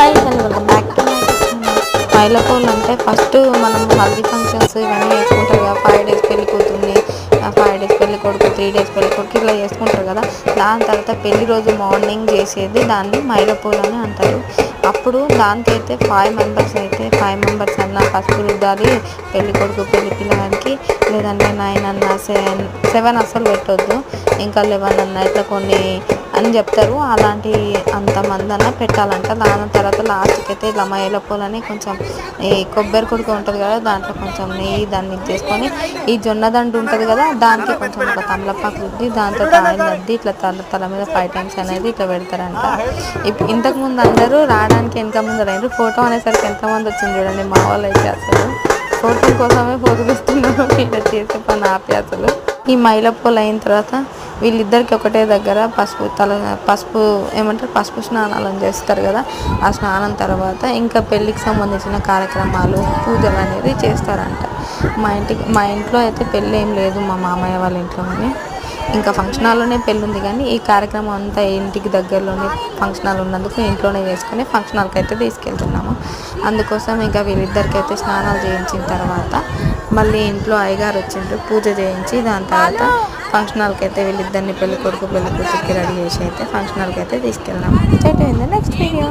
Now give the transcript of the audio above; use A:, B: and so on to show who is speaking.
A: Hi hello welcome back to అంటే first మనం haldi functions ఇవన్నీ వేసుకుంటారు కదా. ఫైవ్ డేస్ పెళ్ళి కూతుంది ఫైవ్ డేస్ పెళ్ళి కొడుకు త్రీ డేస్ పెళ్ళి కొడుకు ఇట్లా చేసుకుంటారు కదా. దాని తర్వాత పెళ్ళి రోజు మార్నింగ్ చేసేది దాన్ని మైలపూల్ అని అంటారు. అప్పుడు దానికైతే ఫైవ్ మెంబర్స్ అయితే ఫైవ్ మెంబర్స్ అన్న పసుపు రుద్దాలి పెళ్ళి కొడుకు పెళ్ళి పిల్లగానికి లేదంటే నైన్ అన్న సెవెన్ సెవెన్ అస్సలు పెట్టొద్దు. ఇంకా లెవెన్ అన్న ఇట్లా కొన్ని అని చెప్తారు. అలాంటి అంతమంది అన్న పెట్టాలంట. దాని తర్వాత లాస్ట్కి అయితే ఇలా మైలపూలని కొంచెం ఈ కొబ్బరి కొడుకు ఉంటుంది కదా దాంట్లో కొంచెం నెయ్యి దాన్ని చేసుకొని ఈ జొన్న దండు ఉంటుంది కదా దానికి కొంచెం ఒక తమలపాకు రుద్ది దాంతో ఆయిల్ అద్ది ఇట్లా తల తల మీద ఫైవ్ టైమ్స్ అనేది ఇట్లా పెడతారంట. ఇప్ ఇంతకు ముందు అందరూ రావడానికి వెనక ముందు రైలు ఫోటో అనేసరికి ఎంతమంది వచ్చింది చూడండి. మా వాళ్ళు అయితే అసలు ఫోటో కోసమే ఫోటోలు ఇస్తున్నారు ఇలా చేసే పని ఆపి అసలు. ఈ మైలపూలు అయిన తర్వాత వీళ్ళిద్దరికి ఒకటే దగ్గర పసుపు తల పసుపు ఏమంటారు? పసుపు స్నానాలను చేస్తారు కదా. ఆ స్నానం తర్వాత ఇంకా పెళ్ళికి సంబంధించిన కార్యక్రమాలు పూజలు అనేది చేస్తారంట. మా ఇంటికి మా ఇంట్లో అయితే పెళ్ళి ఏం లేదు మా మామయ్య వాళ్ళ ఇంట్లోనే ఇంకా ఫంక్షన్ హాల్లోనే పెళ్ళి ఉంది కానీ ఈ కార్యక్రమం అంతా ఇంటికి దగ్గరలోనే ఫంక్షన్ హాల్ ఉన్నందుకు ఇంట్లోనే చేసుకుని ఫంక్షన్ హాల్కి అయితే తీసుకెళ్తున్నాము. అందుకోసం ఇంకా వీళ్ళిద్దరికైతే స్నానాలు చేయించిన తర్వాత మళ్ళీ ఇంట్లో అయ్యగారు వచ్చిండ్రు పూజ చేయించి దాని తర్వాత ఫంక్షన్ హాల్కి అయితే వీళ్ళిద్దరిని పెళ్ళి కొడుకు పెళ్ళి కూతురికి రెడీ చేసి అయితే ఫంక్షన్ హాల్కి అయితే తీసుకెళ్ళాము నెక్స్ట్ వీడియో.